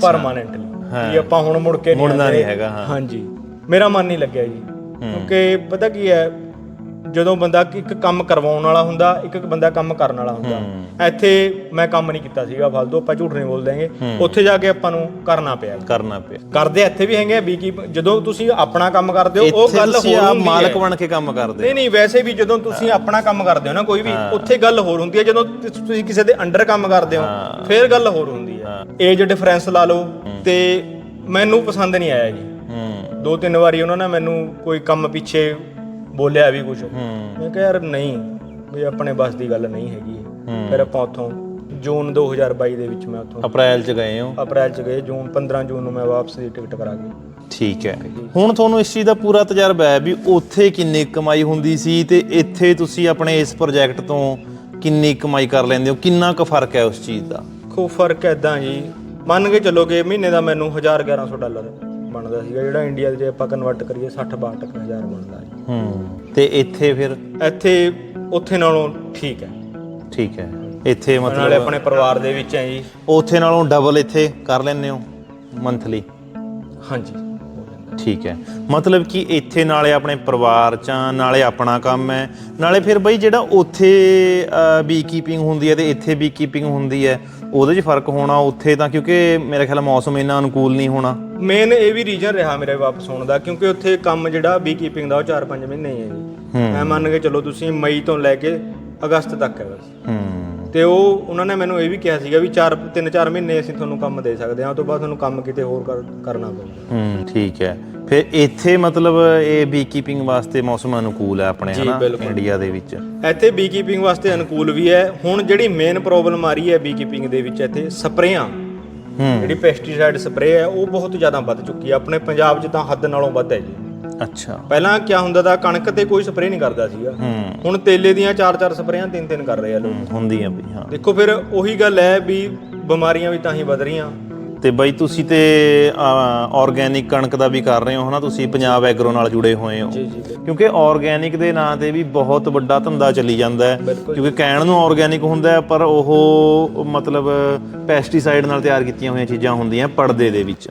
ਪਰਮਾਨੈਂਟਲੀ ਵੀ ਆਪਾਂ ਹੁਣ ਮੁੜ ਕੇ ਮੁੜਨਾ। ਨਹੀਂ ਹੈਗਾ, ਹਾਂ। ਹਾਂਜੀ। ਮੇਰਾ ਮਨ ਨਹੀਂ ਲੱਗਿਆ ਜੀ। ਕਿਉਂਕਿ ਪਤਾ ਕੀ ਹੈ ਜਦੋਂ ਬੰਦਾ ਇੱਕ ਕੰਮ ਕਰਵਾਉਣ ਵਾਲਾ ਹੁੰਦਾ ਇੱਕ ਇੱਕ ਬੰਦਾ ਕੰਮ ਕਰਨ ਵਾਲਾ ਹੁੰਦਾ। ਇੱਥੇ ਮੈਂ ਕੰਮ ਨਹੀਂ ਕੀਤਾ ਸੀਗਾ ਫालतू ਆਪਾਂ ਝੂਠ ਨਹੀਂ ਬੋਲ ਦਾਂਗੇ ਉੱਥੇ ਜਾ ਕੇ ਆਪਾਂ ਨੂੰ ਕਰਨਾ ਪਿਆ। ਕਰਨਾ ਪਿਆ। ਕਰਦੇ ਇੱਥੇ ਵੀ ਹੈਗੇ ਬੀ ਕੀ ਜਦੋਂ ਤੁਸੀਂ ਆਪਣਾ ਕੰਮ ਕਰਦੇ ਹੋ ਉਹ ਗੱਲ ਹੋਰ ਹੁੰਦੀ ਮਾਲਕ ਹੈ। ਬਣ ਕੇ ਕੰਮ ਕਰਦੇ ਨਹੀਂ ਨਹੀਂ ਵੈਸੇ ਵੀ ਜਦੋਂ ਤੁਸੀਂ ਆਪਣਾ ਕੰਮ ਕਰਦੇ ਹੋ ਨਾ ਕੋਈ ਵੀ ਉੱਥੇ ਗੱਲ ਹੋਰ ਹੁੰਦੀ ਹੈ। ਜਦੋਂ ਤੁਸੀਂ ਕਿਸੇ ਦੇ ਅੰਡਰ ਕੰਮ ਕਰਦੇ ਹੋ ਫਿਰ ਗੱਲ ਹੋਰ ਹੁੰਦੀ ਹੈ। ਏਜ ਡਿਫਰੈਂਸ ਲਾ ਲਓ ਤੇ ਮੈਨੂੰ ਪਸੰਦ ਨਹੀਂ ਆਇਆ ਜੀ। ਹੂੰ। ਦੋ ਤਿੰਨ ਵਾਰੀ ਉਹਨਾਂ ਨੇ ਮੈਨੂੰ ਕੋਈ ਕੰਮ ਪਿੱਛੇ ਬੋਲਿਆ ਵੀ ਕੁਝ ਮੈਂ ਕਿਹਾ ਯਾਰ ਨਹੀਂ ਵੀ ਆਪਣੇ ਬਸ ਦੀ ਗੱਲ ਨਹੀਂ ਹੈਗੀ ਇਹ। ਫਿਰ ਆਪਾਂ ਉੱਥੋਂ ਜੂਨ 2022 ਦੇ ਵਿੱਚ ਮੈਂ ਉੱਥੋਂ ਅਪ੍ਰੈਲ ਚ ਗਏ ਹੋ? ਅਪ੍ਰੈਲ ਚ ਗਏ ਜੂਨ 15 ਜੂਨ ਨੂੰ ਮੈਂ ਵਾਪਸ ਦੀ ਟਿਕਟ ਕਰਾ ਗਈ ਠੀਕ ਹੈ। ਹੁਣ ਤੁਹਾਨੂੰ ਇਸ ਚੀਜ਼ ਦਾ ਪੂਰਾ ਤਜਰਬਾ ਹੈ ਵੀ ਉੱਥੇ ਕਿੰਨੀ ਕਮਾਈ ਹੁੰਦੀ ਸੀ ਤੇ ਇੱਥੇ ਤੁਸੀਂ ਆਪਣੇ ਇਸ ਪ੍ਰੋਜੈਕਟ ਤੋਂ ਕਿੰਨੀ ਕਮਾਈ ਕਰ ਲੈਂਦੇ ਹੋ? ਕਿੰਨਾ ਕੁ ਫ਼ਰਕ ਹੈ ਉਸ ਚੀਜ਼ ਦਾ? ਖੂਬ ਫ਼ਰਕ ਐਦਾਂ ਜੀ। ਮੰਨ ਕੇ ਚੱਲੋ ਕਿ ਮਹੀਨੇ ਦਾ ਮੈਨੂੰ 1000 1100 ਡਾਲਰ ਬਣਦਾ ਸੀਗਾ ਜਿਹੜਾ ਇੰਡੀਆ ਦੇ ਜੇ ਆਪਾਂ ਕਨਵਰਟ ਕਰੀਏ 60 62 ਹਜ਼ਾਰ ਬਣਦਾ ਜੀ। ਹੂੰ ਤੇ ਇੱਥੇ ਫਿਰ? ਇੱਥੇ ਉੱਥੇ ਨਾਲੋਂ ਠੀਕ ਹੈ। ਠੀਕ ਹੈ। ਇੱਥੇ ਨਾਲੇ ਮਤਲਬ ਆਪਣੇ ਪਰਿਵਾਰ ਦੇ ਵਿੱਚ ਹੈ ਜੀ। ਉੱਥੇ ਨਾਲੋਂ ਡਬਲ ਇੱਥੇ ਕਰ ਲੈਂਦੇ ਹੋ ਮੰਥਲੀ ਹਾਂਜੀ। ਹੋ ਜਾਂਦਾ ਠੀਕ ਹੈ। ਮਤਲਬ ਕਿ ਇੱਥੇ ਨਾਲੇ ਆਪਣੇ ਪਰਿਵਾਰ ਚ ਆ, ਨਾਲੇ ਆਪਣਾ ਕੰਮ ਹੈ ਨਾਲੇ ਫਿਰ ਬਈ ਜਿਹੜਾ ਉੱਥੇ ਬੀ ਕੀਪਿੰਗ ਹੁੰਦੀ ਹੈ ਤੇ ਇੱਥੇ ਬੀ ਕੀਪਿੰਗ ਹੁੰਦੀ ਹੈ ਉਹਦੇ 'ਚ ਫ਼ਰਕ ਹੋਣਾ ਉੱਥੇ ਤਾਂ ਕਿਉਂਕਿ ਮੇਰੇ ਖਿਆਲ ਮੌਸਮ ਇੰਨਾ ਅਨੁਕੂਲ ਨਹੀਂ ਹੋਣਾ। ਮੇਨ ਇਹ ਵੀ ਰੀਜਨ ਰਿਹਾ ਮੇਰੇ ਵਾਪਸ ਹੋਣ ਦਾ ਕਿਉਂਕਿ ਉੱਥੇ ਕੰਮ ਜਿਹੜਾ ਬੀ ਕੀਪਿੰਗ ਦਾ ਉਹ 4-5 ਮਹੀਨੇ ਹੀ ਹੈ ਜੀ। ਮੈਂ ਮੰਨ ਕੇ ਚੱਲੋ ਤੁਸੀਂ ਮਈ ਤੋਂ ਲੈ ਕੇ ਅਗਸਤ ਤੱਕ ਹੈ ਬਸ। ਤੇ ਉਹ ਉਹਨਾਂ ਨੇ ਮੈਨੂੰ ਇਹ ਵੀ ਕਿਹਾ ਸੀਗਾ ਵੀ 4 3-4 ਮਹੀਨੇ ਅਸੀਂ ਤੁਹਾਨੂੰ ਕੰਮ ਦੇ ਸਕਦੇ ਹਾਂ ਉਸ ਤੋਂ ਬਾਅਦ ਤੁਹਾਨੂੰ ਕੰਮ ਕਿਤੇ ਹੋਰ ਕਰ- ਕਰਨਾ ਪਊਗਾ। ਹੂੰ ਠੀਕ ਹੈ। ਫਿਰ ਇੱਥੇ ਮਤਲਬ ਇਹ ਬੀ ਕੀਪਿੰਗ ਵਾਸਤੇ ਮੌਸਮ ਅਨੁਕੂਲ ਹੈ ਆਪਣੇ ਹਨਾ ਬਿਲਕੁਲ। ਇੰਡੀਆ ਦੇ ਵਿੱਚ? ਇੱਥੇ ਬੀ ਕੀਪਿੰਗ ਵਾਸਤੇ ਅਨੁਕੂਲ ਵੀ ਹੈ। ਹੁਣ ਜਿਹੜੀ ਮੇਨ ਪ੍ਰੋਬਲਮ ਆ ਰਹੀ ਹੈ ਬੀ ਕੀਪਿੰਗ ਦੇ ਵਿੱਚ ਇੱਥੇ ਸਪਰੇਆਂ। ਹੂੰ। ਜਿਹੜੀ ਪੈਸਟੀਸਾਈਡ ਸਪਰੇਅ ਹੈ ਉਹ ਬਹੁਤ ਜ਼ਿਆਦਾ ਵੱਧ ਚੁੱਕੀ ਹੈ। ਆਪਣੇ ਪੰਜਾਬ 'ਚ ਤਾਂ ਹੱਦ ਨਾਲੋਂ ਵੱਧ ਹੈ ਜੀ। ਅੱਛਾ। ਪਹਿਲਾਂ ਕੀ ਹੁੰਦਾ ਤਾਂ ਕਣਕ ਤੇ ਕੋਈ ਸਪਰੇਅ ਨਹੀਂ ਕਰਦਾ ਸੀਗਾ। ਹੂੰ। ਹੁਣ ਤੇਲੇ ਦੀਆਂ ਚਾਰ ਚਾਰ ਸਪਰੇਆਂ ਤਿੰਨ ਤਿੰਨ ਕਰ ਰਹੇ ਆ ਲੋਕ। ਹੂੰ, ਹੁੰਦੀ ਬਈ ਹਾਂ ਦੇਖੋ ਫਿਰ ਉਹੀ ਗੱਲ ਹੈ ਵੀ ਬਿਮਾਰੀਆਂ ਵੀ ਤਾਂ ਹੀ ਵੱਧ ਰਹੀਆਂ। ਤੇ ਬਈ ਤੁਸੀਂ ਤੇ ਆਰਗੈਨਿਕ ਕਣਕ ਦਾ ਵੀ ਕਰ ਰਹੇ ਹੋ ਹਨਾ? ਤੁਸੀਂ ਪੰਜਾਬ ਐਗਰੋ ਨਾਲ ਜੁੜੇ ਹੋਏ ਹੋ। ਕਿਉਂਕਿ ਆਰਗੈਨਿਕ ਦੇ ਨਾਂ ਤੇ ਵੀ ਬਹੁਤ ਵੱਡਾ ਧੰਦਾ ਚੱਲੀ ਜਾਂਦਾ ਹੈ। ਕਿਉਂਕਿ ਕਹਿਣ ਨੂੰ ਆਰਗੈਨਿਕ ਹੁੰਦਾ ਪਰ ਉਹ ਮਤਲਬ ਪੈਸਟੀਸਾਈਡ ਨਾਲ ਤਿਆਰ ਕੀਤੀਆਂ ਹੋਈਆਂ ਚੀਜ਼ਾਂ ਹੁੰਦੀਆਂ ਪਰਦੇ ਦੇ ਵਿੱਚ।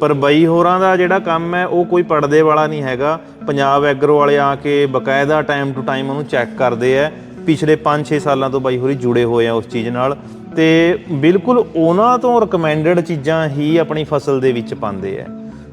ਪਰ ਬਈ ਹੋਰਾਂ ਦਾ ਜਿਹੜਾ ਕੰਮ ਹੈ ਉਹ ਕੋਈ ਪਰਦੇ ਵਾਲਾ ਨਹੀਂ ਹੈਗਾ। ਪੰਜਾਬ ਐਗਰੋ ਵਾਲੇ ਆ ਕੇ ਬਕਾਇਦਾ ਟਾਈਮ ਟੂ ਟਾਈਮ ਉਹਨੂੰ ਚੈੱਕ ਕਰਦੇ ਆ ਪਿਛਲੇ 5-6 ਸਾਲਾਂ ਤੋਂ ਬਾਈ ਹੋਰੀ ਜੁੜੇ ਹੋਏ ਆ ਉਸ ਚੀਜ਼ ਨਾਲ ਤੇ ਬਿਲਕੁਲ ਉਹਨਾਂ ਤੋਂ ਰეკਮੈਂਡਡ ਚੀਜ਼ਾਂ ਹੀ ਆਪਣੀ ਫਸਲ ਦੇ ਵਿੱਚ ਪਾਉਂਦੇ ਆ।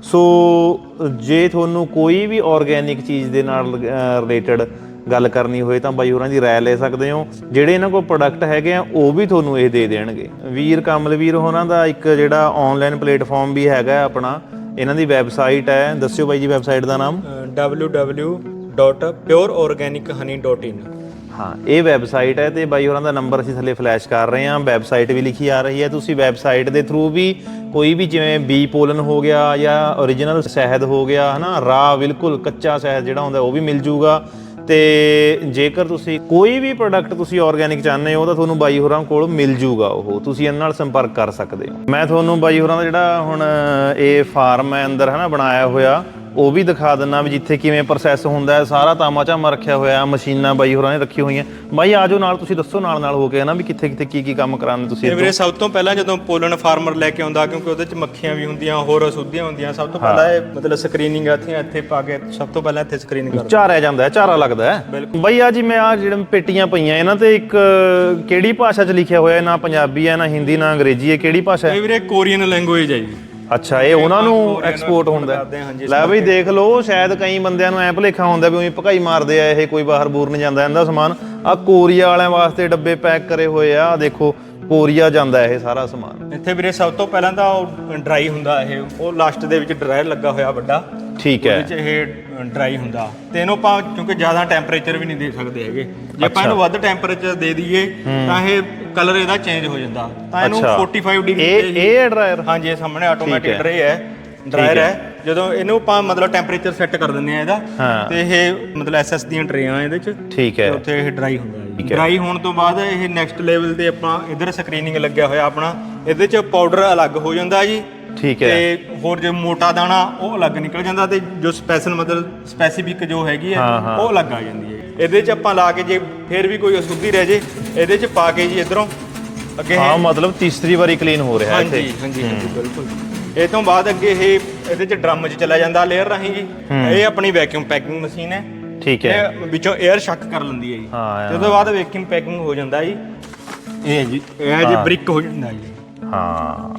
ਸੋ ਜੇ ਤੁਹਾਨੂੰ ਕੋਈ ਵੀ ਆਰਗੈਨਿਕ ਚੀਜ਼ ਦੇ ਨਾਲ ਰਿਲੇਟਡ ਗੱਲ ਕਰਨੀ ਹੋਏ ਤਾਂ ਬਾਈ ਹੋਰਾਂ ਦੀ ਰਾਏ ਲੈ ਸਕਦੇ ਹੋ। ਜਿਹੜੇ ਇਹਨਾਂ ਕੋਲ ਪ੍ਰੋਡਕਟ ਹੈਗੇ ਆ, ਉਹ ਵੀ ਤੁਹਾਨੂੰ ਇਹ ਦੇ ਦੇਣਗੇ। ਵੀਰ ਕਮਲਵੀਰ ਹੋਰਾਂ ਦਾ ਇੱਕ ਜਿਹੜਾ ਆਨਲਾਈਨ ਪਲੇਟਫਾਰਮ ਵੀ ਹੈਗਾ ਆਪਣਾ, ਇਹਨਾਂ ਦੀ ਵੈਬਸਾਈਟ ਹੈ। ਦੱਸਿਓ ਬਾਈ ਜੀ ਵੈਬਸਾਈਟ ਦਾ ਨਾਮ? www.pureorganichoney.in ਹਾਂ, ਇਹ ਵੈਬਸਾਈਟ ਹੈ ਤੇ ਬਾਈ ਹੋਰਾਂ ਦਾ ਨੰਬਰ ਅਸੀਂ ਥੱਲੇ ਫਲੈਸ਼ ਕਰ ਰਹੇ ਹਾਂ। ਵੈਬਸਾਈਟ ਵੀ ਲਿਖੀ ਆ ਰਹੀ ਹੈ। ਤੁਸੀਂ ਵੈਬਸਾਈਟ ਦੇ ਥਰੂ ਵੀ ਕੋਈ ਵੀ ਜਿਵੇਂ ਬੀ ਪੋਲਨ ਹੋ ਗਿਆ ਜਾਂ origignal ਸ਼ਹਿਦ ਹੋ ਗਿਆ, ਹਨਾ ਰਾ ਬਿਲਕੁਲ ਕੱਚਾ ਸ਼ਹਿਦ ਜਿਹੜਾ ਹੁੰਦਾ ਉਹ ਵੀ ਮਿਲ ਜੂਗਾ। ਤੇ ਜੇਕਰ ਤੁਸੀਂ ਕੋਈ ਵੀ ਪ੍ਰੋਡਕਟ ਤੁਸੀਂ ਆਰਗੈਨਿਕ ਚਾਹੁੰਦੇ ਹੋ, ਤਾਂ ਤੁਹਾਨੂੰ ਬਾਈ ਹੋਰਾਂ ਕੋਲ ਮਿਲ ਜੂਗਾ ਉਹ। ਤੁਸੀਂ ਇਹਨਾਂ ਨਾਲ ਸੰਪਰਕ ਕਰ ਸਕਦੇ ਹੋ। ਮੈਂ ਤੁਹਾਨੂੰ ਬਾਈ ਹੋਰਾਂ ਦਾ ਜਿਹੜਾ ਹੁਣ ਇਹ ਫਾਰਮ ਹੈ ਅੰਦਰ, ਹਨਾ, ਬਣਾਇਆ ਹੋਇਆ ਉਹ ਵੀ ਦਿਖਾ ਦਿੰਨਾ ਵੀ ਜਿੱਥੇ ਕਿਵੇਂ ਪ੍ਰੋਸੈਸ ਹੁੰਦਾ ਹੈ। ਸਾਰਾ ਤਾਮਾ ਝਾਮਾ ਰੱਖਿਆ ਹੋਇਆ ਮਸ਼ੀਨਾਂ ਬਾਈ ਹੋਰਾਂ ਨੇ ਰੱਖੀ ਹੋਈਆਂ। ਬਾਈ ਆਜੋ ਨਾਲ ਤੁਸੀਂ ਦੱਸੋ ਨਾਲ ਨਾਲ ਹੋ ਕੇ ਹਨਾ ਵੀ ਕਿੱਥੇ ਕਿੱਥੇ ਕੀ ਕੀ ਕੰਮ ਕਰਾਉਂਦੇ ਤੁਸੀਂ ਇਹ ਵੀਰੇ ਸਭ ਤੋਂ ਪਹਿਲਾਂ ਜਦੋਂ ਪੋਲਨ ਫਾਰਮਰ ਲੈ ਕੇ ਆਉਂਦਾ ਕਿਉਂਕਿ ਉਹਦੇ ਚ ਮੱਖੀਆਂ ਵੀ ਹੁੰਦੀਆਂ ਹੋਰ ਅਸੁੱਧੀਆਂ ਹੁੰਦੀਆਂ ਸਭ ਤੋਂ ਪਹਿਲਾਂ ਇਹ ਮਤਲਬ ਸਕਰੀਨਿੰਗ ਇੱਥੇ ਇੱਥੇ ਪਾ ਕੇ ਸਭ ਤੋਂ ਪਹਿਲਾਂ ਇੱਥੇ ਸਕਰੀਨ ਕਰ। ਝਾਰਿਆ ਜਾਂਦਾ ਹੈ ਝਾਰਾ ਲੱਗਦਾ ਹੈ। ਬਾਈ ਆ ਜਿਵੇਂ ਆ ਜਿਹੜੇ ਪੇਟੀਆਂ ਪਈਆਂ ਇਹਨਾਂ ਤੇ ਇੱਕ ਕਿਹੜੀ ਭਾਸ਼ਾ 'ਚ ਲਿਖਿਆ ਹੋਇਆ ਹੈ? ਨਾ ਪੰਜਾਬੀ ਹੈ ਨਾ ਹਿੰਦੀ ਨਾ ਅੰਗਰੇਜ਼ੀ ਹੈ ਕਿਹੜੀ ਭਾਸ਼ਾ ਹੈ? ਇਹ ਵੀਰੇ ਕੋਰੀਅਨ ਲੈਂਗੁਏਜ ਹੈ ਜੀ। ਅੱਛਾ ਇਹ ਉਹਨਾਂ ਨੂੰ ਐਕਸਪੋਰਟ ਹੁੰਦਾ ਹਾਂ। ਲੈ ਬਈ ਦੇਖ ਲਓ ਸ਼ਾਇਦ ਕਈ ਬੰਦਿਆਂ ਨੂੰ ਐ ਭੁਲੇਖਾ ਹੁੰਦਾ ਵੀ ਉਹੀ ਭਕਾਈ ਮਾਰਦੇ ਆ ਇਹ ਕੋਈ ਬਾਹਰ ਬੂਰ ਨਹੀਂ ਜਾਂਦਾ ਇਹਦਾ ਸਮਾਨ। ਆ ਕੋਰੀਆ ਵਾਲਿਆਂ ਵਾਸਤੇ ਡੱਬੇ ਪੈਕ ਕਰੇ ਹੋਏ ਆ ਆਹ ਦੇਖੋ ਕੋਰੀਆ ਜਾਂਦਾ ਇਹ ਸਾਰਾ ਸਮਾਨ। ਇੱਥੇ ਵੀਰੇ ਸਭ ਤੋਂ ਪਹਿਲਾਂ ਤਾਂ ਉਹ ਡਰਾਈ ਹੁੰਦਾ ਇਹ ਉਹ ਲਾਸਟ ਦੇ ਵਿੱਚ ਡਰਾਇਰ ਲੱਗਾ ਹੋਇਆ ਵੱਡਾ। ਠੀਕ ਹੈ। ਇਹ ਡਰਾਈ ਹੁੰਦਾ। ਤੇ ਇਹਨੂੰ ਆਪਾਂ ਕਿਉਂਕਿ ਜ਼ਿਆਦਾ ਟੈਂਪਰੇਚਰ ਵੀ ਨਹੀਂ ਦੇ ਸਕਦੇ ਹੈਗੇ। ਜੇ ਆਪਾਂ ਇਹਨੂੰ ਵੱਧ ਟੈਂਪਰੇਚਰ ਦੇ ਦਈਏ ਤਾਂ ਇਹ ਕਲਰ ਇਹਦਾ ਚੇਂਜ ਹੋ ਜਾਂਦਾ ਤਾਂ ਇਹਨੂੰ ਅੱਛਾ। 45 ਡਿਗਰੀ ਇਹ ਇਹ ਹੈ ਡਰਾਇਰ ਹਾਂਜੀ ਇਹ ਸਾਹਮਣੇ ਆਟੋਮੈਟਿਕ ਹੈ। ਡਰਾਈ ਹੈ ਡਰਾਇਰ ਹੈ ਜਦੋਂ ਇਹਨੂੰ ਆਪਾਂ ਮਤਲਬ ਟੈਂਪਰੇਚਰ ਸੈੱਟ ਕਰ ਦਿੰਦੇ ਆ ਇਹਦਾ ਹਾਂ। ਤੇ ਇਹ ਮਤਲਬ ਐਸਐਸ ਦੀਆਂ ਟਰੇਆਂ ਇਹਦੇ ਚ ਠੀਕ ਤੇ ਹੈ ਉੱਥੇ ਇਹ ਡਰਾਈ ਹੁੰਦਾ ਹੈ ਠੀਕ ਹੈ। ਡਰਾਈ ਹੋਣ ਤੋਂ ਬਾਅਦ ਇਹ ਨੈਕਸਟ ਲੈਵਲ ਤੇ ਆਪਾਂ ਇਧਰ ਸਕਰੀਨਿੰਗ ਲੱਗਿਆ ਹੋਇਆ ਆਪਣਾ ਇਹਦੇ ਚ ਪਾਊਡਰ ਅਲੱਗ ਹੋ ਜਾਂਦਾ ਜੀ ਠੀਕ ਹੈ ਤੇ ਹੋਰ ਜੋ ਮੋਟਾ ਦਾਣਾ ਉਹ ਅਲੱਗ ਨਿਕਲ ਜਾਂਦਾ ਤੇ ਜੋ ਸਪੈਸ਼ਲ ਮਤਲਬ ਸਪੈਸੀਫਿਕ ਜੋ ਹੈਗੀ ਹੈ ਹਾਂ, ਹਾਂ। ਉਹ ਅਲੱਗ ਆ ਜਾਂਦੀ ਹੈ ਇਹਦੇ ਚ ਆਪਾਂ ਲਾ ਕੇ ਜੇ ਫੇਰ ਵੀ ਕੋਈ ਅਸ਼ੁੱਧੀ ਰਹਿ ਜੇ ਇਹਦੇ ਚ ਪਾ ਕੇ ਜੀ ਇਧਰੋਂ ਅੱਗੇ ਹਾਂ ਮਤਲਬ ਤੀਸਰੀ ਵਾਰੀ ਕਲੀਨ ਹੋ ਰਿਹਾ ਇੱਥੇ। ਹਾਂਜੀ ਹਾਂਜੀ ਹਾਂਜੀ ਬਿਲਕੁਲ। ਇਹ ਤੋਂ ਬਾਅਦ ਅੱਗੇ ਇਹ ਇਹਦੇ ਚ ਡਰਮ 'ਚ ਚਲਾ ਜਾਂਦਾ ਲੇਅਰ ਰਾਹੀਂ ਜੀ। ਇਹ ਆਪਣੀ ਵੈਕਿਊਮ ਪੈਕਿੰਗ ਮਸ਼ੀਨ ਹੈ। ਠੀਕ ਹੈ। ਇਹ ਵਿੱਚੋਂ 에ਅਰ ਸ਼ੱਕ ਕਰ ਲੈਂਦੀ ਹੈ ਜੀ। ਹਾਂ ਤੇ ਉਹਦੇ ਬਾਅਦ ਵੇਕਿੰਗ ਪੈਕਿੰਗ ਹੋ ਜਾਂਦਾ ਜੀ। ਇਹ ਹੈ ਜੀ ਇਹ ਜੀ ਬ੍ਰਿਕ ਹੋ ਜਾਂਦਾ ਜੀ। ਹਾਂ।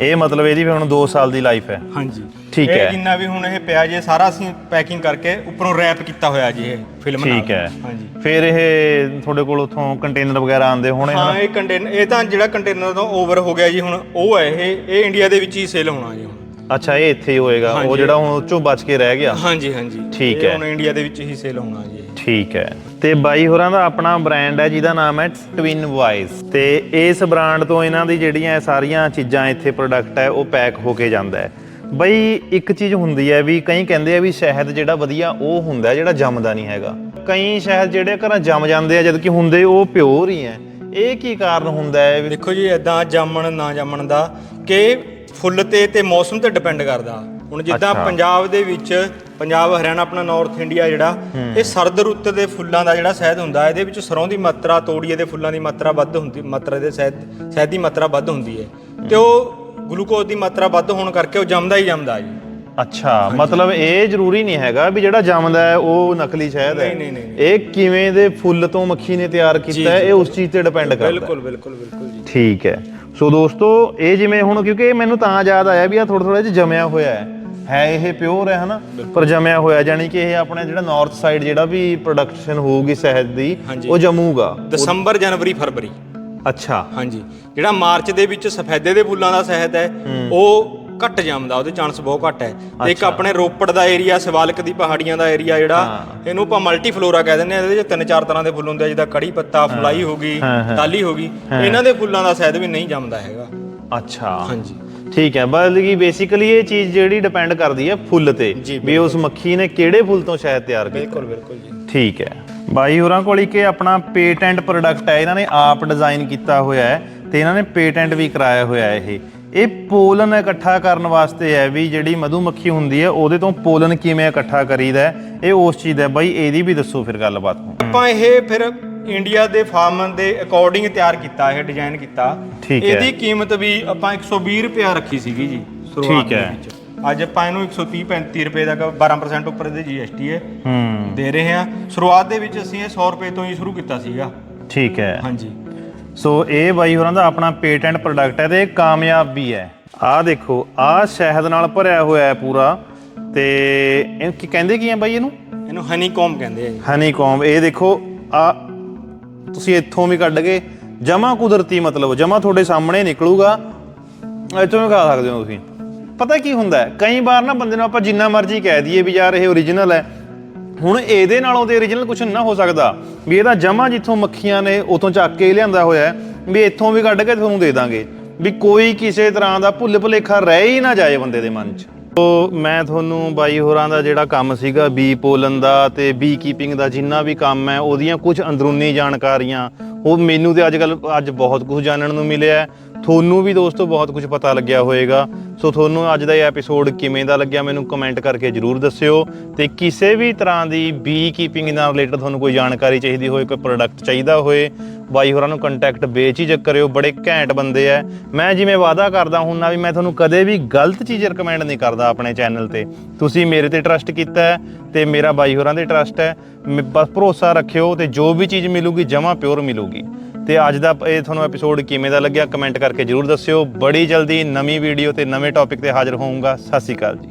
ਇਹ ਮਤਲਬ ਇਹਦੀ ਵੀ ਹੁਣ 2 ਸਾਲ ਦੀ ਲਾਈਫ ਹੈ। ਹਾਂਜੀ। ਠੀਕ ਇਹ ਹੈ। ਜਿੰਨਾ ਵੀ ਹੁਣ ਇਹ ਪਿਆ ਜੀ ਸਾਰਾ ਅਸੀਂ ਪੈਕਿੰਗ ਕਰਕੇ ਉੱਪਰੋਂ ਰੈਪ ਕੀਤਾ ਹੋਇਆ ਜੀ ਇਹ ਫਿਲਮ ਨਾਲ। ਠੀਕ ਹੈ। ਹਾਂਜੀ। ਫਿਰ ਇਹ ਤੁਹਾਡੇ ਕੋਲ ਉਥੋਂ ਕੰਟੇਨਰ ਵਗੈਰਾ ਆਉਂਦੇ ਹੋਣੇ ਹਾਂ ਹਨ? ਇਹ ਕੰਟੇਨਰ ਇਹ ਤਾਂ ਜਿਹੜਾ ਕੰਟੇਨਰ ਤੋਂ ਓਵਰ ਹੋ ਗਿਆ ਜੀ ਹੁਣ ਉਹ ਹੈ ਇਹ। ਇਹ ਇੰਡੀਆ ਦੇ ਵਿੱਚ ਹੀ ਸੇਲ ਹੋਣਾ ਜੀ ਹੁਣ। ਅੱਛਾ ਇਹ ਇੱਥੇ ਹੀ ਹੋਏਗਾ। ਉਹ ਹਾਂਜੀ। ਜਿਹੜਾ ਹੁਣ ਉਹ ਚੋਂ ਬਚ ਕੇ ਰਹਿ ਗਿਆ। ਹਾਂਜੀ ਹਾਂਜੀ। ਠੀਕ ਇਹ ਹੈ। ਹੁਣ ਇੰਡੀਆ ਦੇ ਵਿੱਚ ਹੀ ਸੇਲ ਹੋਣਾ ਜੀ ਇਹ। ਠੀਕ ਹੈ। ਤੇ ਬਾਈ ਹੋਰਾਂ ਦਾ ਆਪਣਾ ਬ੍ਰਾਂਡ ਹੈ ਜਿਹਦਾ ਨਾਮ ਹੈ ਟਵਿਨ ਵਾਈਸ ਤੇ ਇਸ ਬ੍ਰਾਂਡ ਤੋਂ ਇਹਨਾਂ ਦੀ ਜਿਹੜੀਆਂ ਇਹ ਸਾਰੀਆਂ ਚੀਜ਼ਾਂ ਇੱਥੇ ਪ੍ਰੋਡਕਟ ਹੈ ਉਹ ਪੈਕ ਹੋ ਕੇ ਜਾਂਦਾ ਹੈ। ਬਈ ਇੱਕ ਚੀਜ਼ ਹੁੰਦੀ ਹੈ ਵੀ ਕਈ ਕਹਿੰਦੇ ਆ ਵੀ ਸ਼ਹਿਦ ਜਿਹੜਾ ਵਧੀਆ ਉਹ ਹੁੰਦਾ ਜਿਹੜਾ ਜੰਮਦਾ ਨਹੀਂ ਹੈਗਾ। ਕਈ ਸ਼ਹਿਦ ਜਿਹੜੇ ਘਰਾਂ ਜੰਮ ਜਾਂਦੇ ਆ ਜਦ ਕਿ ਹੁੰਦੇ ਉਹ ਪਿਓਰ ਹੀ ਹੈ। ਇਹ ਕੀ ਕਾਰਨ ਹੁੰਦਾ ਹੈ ਵੀ ਦੇਖੋ ਜੀ ਇਦਾਂ ਜਾਮਣ ਨਾ ਜਾਮਣ ਦਾ ਕਿ ਫੁੱਲ ਤੇ ਤੇ ਮੌਸਮ ਤੇ ਡਿਪੈਂਡ ਕਰਦਾ। ਹੁਣ ਜਿੱਦਾਂ। ਪੰਜਾਬ ਦੇ ਵਿੱਚ ਪੰਜਾਬ ਹਰਿਆਣਾ ਆਪਣਾ ਨਾਰਥ ਇੰਡੀਆ ਜਿਹੜਾ ਇਹ ਸਰਦ ਰੁੱਤ ਦੇ ਫੁੱਲਾਂ ਦਾ ਜਿਹੜਾ ਸ਼ਹਿਦ ਹੁੰਦਾ ਇਹਦੇ ਵਿੱਚ ਸਰੋਂ ਦੀ ਮਾਤਰਾ ਤੋੜੀਏ ਦੇ ਫੁੱਲਾਂ ਦੀ ਮਾਤਰਾ ਵੱਧ ਹੁੰਦੀ ਮਾਤਰਾ ਦੇ ਸ਼ਹਿਦ ਸ਼ਹਿਦ ਦੀ ਮਾਤਰਾ ਵੱਧ ਹੁੰਦੀ ਹੈ। ਤੇ ਉਹ ਗਲੂਕੋਜ਼ ਦੀ ਮਾਤਰਾ ਵੱਧ ਹੋਣ ਕਰਕੇ ਉਹ ਜੰਮਦਾ ਹੀ ਜੰਮਦਾ ਜੀ। ਅੱਛਾ ਮਤਲਬ ਇਹ ਜ਼ਰੂਰੀ ਨਹੀਂ ਹੈਗਾ ਵੀ ਜਿਹੜਾ ਜੰਮਦਾ ਹੈ ਉਹ ਨਕਲੀ ਸ਼ਹਿਦ ਹੈ। ਨਹੀਂ, ਨਹੀਂ, ਨਹੀਂ, ਇਹ ਕਿਵੇਂ ਦੇ ਫੁੱਲ ਤੋਂ ਮੱਖੀ ਨੇ ਤਿਆਰ ਕੀਤਾ ਹੈ ਇਹ ਉਸ ਚੀਜ਼ ਤੇ ਡਿਪੈਂਡ ਕਰਦਾ ਹੈ। ਬਿਲਕੁਲ ਬਿਲਕੁਲ ਬਿਲਕੁਲ ਜੀ। ਠੀਕ ਹੈ। ਸੋ ਦੋਸਤੋ ਇਹ ਜਿਵੇਂ ਹੁਣ ਕਿਉਂਕਿ ਇਹ ਮੈਨੂੰ ਤਾਂ ਯਾਦ ਆਇਆ ਵੀ ਆ ਥੋੜਾ ਥੋੜਾ ਜਿਹਾ ਜਮਿਆ ਹੋਇਆ ਹੈ। ਹੈ ਇਹ ਪਿਓਰ ਹੈ ਹਨਾ? ਪਰ ਜਮਿਆ ਹੋਇਆ ਜਾਨੀ ਕਿ ਇਹ ਆਪਣੇ ਜਿਹੜਾ ਨਾਰਥ ਸਾਈਡ ਜਿਹੜਾ ਵੀ ਪ੍ਰੋਡਕਸ਼ਨ ਹੋਊਗੀ ਸ਼ਹਿਦ ਦੀ ਹਾਂਜੀ। ਉਹ ਜਮੂਗਾ। ਦਸੰਬਰ ਜਨਵਰੀ ਫਰਵਰੀ। ਅੱਛਾ। ਹਾਂਜੀ। ਜਿਹੜਾ ਮਾਰਚ ਦੇ ਵਿੱਚ ਸਫੈਦੇ ਦੇ ਫੁੱਲਾਂ ਦਾ ਸ਼ਹਿਦ ਹੈ ਉਹ ਘੱਟ ਜੰਮਦਾ ਉਹਦੇ ਚਾਂਸ ਬਹੁਤ ਘੱਟ ਹੈ। ਤੇ ਇੱਕ ਆਪਣੇ ਰੋਪੜ ਦਾ ਏਰੀਆ ਸਿਵਾਲਕ ਦੀ ਪਹਾੜੀਆਂ ਦਾ ਏਰੀਆ ਜਿਹੜਾ ਇਹਨੂੰ ਆਪਾਂ ਮਲਟੀ ਫਲੋਰਾ ਕਹਿ ਦਿੰਦੇ ਆ ਇਹਦੇ ਵਿੱਚ ਤਿੰਨ ਚਾਰ ਤਰ੍ਹਾਂ ਦੇ ਫੁੱਲ ਹੁੰਦੇ ਆ ਜਿੱਦਾਂ ਕੜੀ ਪੱਤਾ ਫਲਾਈ ਹੋ ਗਈ। ਟਾਲੀ ਹੋ। ਗਈ। ਇਹਨਾਂ ਦੇ ਫੁੱਲਾਂ ਦਾ ਸ਼ਹਿਦ ਵੀ ਨਹੀਂ ਜੰਮਦਾ ਹੈਗਾ। ਅੱਛਾ। ਹਾਂਜੀ। ਠੀਕ ਹੈ ਬਸ ਕਿ ਬੇਸਿਕਲੀ ਇਹ ਚੀਜ਼ ਜਿਹੜੀ ਡਿਪੈਂਡ ਕਰਦੀ ਹੈ ਫੁੱਲ ਤੇ ਵੀ ਉਸ ਮੱਖੀ ਨੇ ਕਿਹੜੇ ਫੁੱਲ ਤੋਂ ਸ਼ਹਿਦ ਤਿਆਰ ਕੀਤਾ? ਬਿਲਕੁਲ ਬਿਲਕੁਲ ਜੀ। ਠੀਕ ਹੈ। ਬਾਈ ਹੋਰਾਂ ਕੋਲ ਇੱਕ ਆਪਣਾ ਪੇਟੈਂਟ ਪ੍ਰੋਡਕਟ ਹੈ ਇਹਨਾਂ ਨੇ ਆਪ ਡਿਜ਼ਾਈਨ ਕੀਤਾ ਹੋਇਆ ਹੈ ਤੇ ਇਹਨਾਂ ਨੇ ਪੇਟੈਂਟ ਵੀ ਕਰਾਇਆ ਹੋਇਆ ਹੈ ਇਹ ਇਹ ਪੋਲਨ ਇਕੱਠਾ ਕਰਨ ਵਾਸਤੇ ਹੈ ਵੀ ਜਿਹੜੀ ਮਧੂਮੱਖੀ ਹੁੰਦੀ ਹੈ ਉਹਦੇ ਤੋਂ ਪੋਲਨ ਕਿਵੇਂ ਇਕੱਠਾ ਕਰੀਦਾ ਇਹ ਉਸ ਚੀਜ਼ ਦਾ ਹੈ। ਬਾਈ ਇਹਦੀ ਵੀ ਦੱਸੋ ਫਿਰ ਗੱਲਬਾਤ ਆਪਾਂ ਇਹ ਫਿਰ ਇੰਡੀਆ ਦੇ ਫਾਰਮ ਦੇ ਅਕੋਰਡਿੰਗ ਤਿਆਰ ਕੀਤਾ ਇਹ ਡਿਜ਼ਾਈਨ ਕੀਤਾ। ਇਹਦੀ ਕੀਮਤ ਵੀ ਆਪਾਂ 120 ਰੁਪਏ ਰੱਖੀ ਸੀਗੀ ਜੀ ਸ਼ੁਰੂਆਤ ਠੀਕ ਦੇ ਹੈ। ਵਿੱਚ ਅੱਜ ਆਪਾਂ ਇਹਨੂੰ 130 35 ਰੁਪਏ ਤੱਕ 12% ਉੱਪਰ ਇਹਦੇ GST ਹੈ। ਹੂੰ। ਦੇ ਰਹੇ ਹਾਂ। ਸ਼ੁਰੂਆਤ ਦੇ ਵਿੱਚ ਅਸੀਂ ਇਹ 100 ਰੁਪਏ ਤੋਂ ਹੀ ਸ਼ੁਰੂ ਕੀਤਾ ਸੀਗਾ। ਠੀਕ ਹੈ। ਹਾਂਜੀ। ਸੋ ਇਹ ਬਾਈ ਹੋਰਾਂ ਦਾ ਆਪਣਾ ਪੇਟੈਂਟ ਪ੍ਰੋਡਕਟ ਹੈ ਤੇ ਇਹ ਕਾਮਯਾਬ ਵੀ ਹੈ। ਆਹ ਦੇਖੋ ਆਹ ਸ਼ਹਿਦ ਨਾਲ ਭਰਿਆ ਹੋਇਆ ਹੈ ਪੂਰਾ ਤੇ ਇਹ ਕੀ ਕਹਿੰਦੇ ਕੀ ਆ ਬਾਈ ਇਹਨੂੰ? ਇਹਨੂੰ ਹਨੀ ਕੋਮ ਕਹਿੰਦੇ ਆ ਜੀ। ਹਨੀ ਕੌਮ ਇਹ ਦੇਖੋ ਆ ਤੁਸੀਂ ਇੱਥੋਂ ਵੀ ਕੱਢ ਕੇ ਜਮਾ ਕੁਦਰਤੀ ਮਤਲਬ ਜਮਾ ਤੁਹਾਡੇ ਸਾਹਮਣੇ ਨਿਕਲੂਗਾ। ਇੱਥੋਂ ਵੀ ਖਾ ਸਕਦੇ ਹੋ ਤੁਸੀਂ। ਪਤਾ ਕੀ ਹੁੰਦਾ ਹੈ? ਕਈ ਵਾਰ ਨਾ ਬੰਦੇ ਨੂੰ ਆਪਾਂ ਜਿੰਨਾ ਮਰਜ਼ੀ ਕਹਿ ਦਈਏ ਵੀ ਯਾਰ ਇਹ ਓਰੀਜਨਲ ਹੈ। ਹੁਣ ਇਹਦੇ ਨਾਲੋਂ ਤੇ ਓਰੀਜਨਲ ਕੁਝ ਨਾ ਹੋ ਸਕਦਾ। ਵੀ ਇਹਦਾ ਜਮਾ ਜਿੱਥੋਂ ਮੱਖੀਆਂ ਨੇ ਉਤੋਂ ਚੱਕ ਕੇ ਲਿਆਂਦਾ ਹੋਇਆ ਵੀ ਇੱਥੋਂ ਵੀ ਕੱਢ ਕੇ ਤੁਹਾਨੂੰ ਦੇ ਦਾਂਗੇ। ਵੀ ਕੋਈ ਕਿਸੇ ਤਰ੍ਹਾਂ ਦਾ ਭੁੱਲ ਭੁਲੇਖਾ ਰਹਿ ਹੀ ਨਾ ਜਾਏ ਬੰਦੇ ਦੇ ਮਨ 'ਚ। ਤੋ ਮੈਂ ਤੁਹਾਨੂੰ ਬਾਈ ਹੋਰਾਂ ਦਾ ਜਿਹੜਾ ਕੰਮ ਸੀਗਾ, ਬੀ ਪੋਲਨ ਦਾ ਤੇ ਬੀ ਕੀਪਿੰਗ ਦਾ ਜਿੰਨਾ ਵੀ ਕੰਮ ਹੈ, ਉਹਦੀਆਂ ਕੁਝ ਅੰਦਰੂਨੀ ਜਾਣਕਾਰੀਆਂ ਉਹ ਮੈਨੂੰ ਤੇ ਅੱਜ ਕੱਲ ਅੱਜ ਬਹੁਤ ਕੁਝ ਜਾਣਨ ਨੂੰ ਮਿਲਿਆ ਤੁਹਾਨੂੰ ਵੀ ਦੋਸਤੋ ਬਹੁਤ ਕੁਝ ਪਤਾ ਲੱਗਿਆ ਹੋਵੇਗਾ ਸੋ ਤੁਹਾਨੂੰ ਅੱਜ ਦਾ ਇਹ ਐਪੀਸੋਡ ਕਿਵੇਂ ਦਾ ਲੱਗਿਆ ਮੈਨੂੰ ਕਮੈਂਟ ਕਰਕੇ ਜਰੂਰ ਦੱਸਿਓ। ਤੇ ਕਿਸੇ ਵੀ ਤਰ੍ਹਾਂ ਦੀ ਬੀ ਕੀਪਿੰਗ ਨਾਲ ਰਿਲੇਟਡ ਤੁਹਾਨੂੰ ਕੋਈ ਜਾਣਕਾਰੀ ਚਾਹੀਦੀ ਹੋਏ, ਕੋਈ ਪ੍ਰੋਡਕਟ ਚਾਹੀਦਾ ਹੋਏ ਬਾਈ ਹੋਰਾਂ ਨੂੰ ਕੰਟੈਕਟ ਬੇਝਿਜਕ ਕਰਿਓ, ਬੜੇ ਘੈਂਟ ਬੰਦੇ ਐ। ਮੈਂ ਜਿਵੇਂ ਵਾਅਦਾ ਕਰਦਾ ਹੁੰਨਾ ਵੀ ਮੈਂ ਤੁਹਾਨੂੰ ਕਦੇ ਵੀ ਗਲਤ ਚੀਜ਼ ਰეკਮੈਂਡ ਨਹੀਂ ਕਰਦਾ ਆਪਣੇ ਚੈਨਲ ਤੇ। ਤੁਸੀਂ ਮੇਰੇ ਤੇ ਟਰਸਟ ਕੀਤਾ ਹੈ ਤੇ ਮੇਰਾ ਬਾਈ ਹੋਰਾਂ ਤੇ ਟਰਸਟ ਹੈ ਮ- ਬਸ ਭਰੋਸਾ ਰੱਖਿਓ ਤੇ ਜੋ ਵੀ ਚੀਜ਼ ਮਿਲੂਗੀ, ਜਮਾ ਪਿਓਰ ਮਿਲੂਗੀ। ਤੇ ਅੱਜ ਦਾ ਇਹ ਤੁਹਾਨੂੰ ਐਪੀਸੋਡ ਕਿਵੇਂ ਦਾ ਲੱਗਿਆ ਕਮੈਂਟ ਕਰਕੇ ਜਰੂਰ ਦੱਸਿਓ। ਬੜੀ ਜਲਦੀ ਨਵੀਂ ਵੀਡੀਓ ਤੇ ਨਵੇਂ ਟੌਪਿਕ ਤੇ ਹਾਜ਼ਰ ਹੋਊਂਗਾ। ਸਤਿ ਸ਼੍ਰੀ ਅਕਾਲ ਜੀ।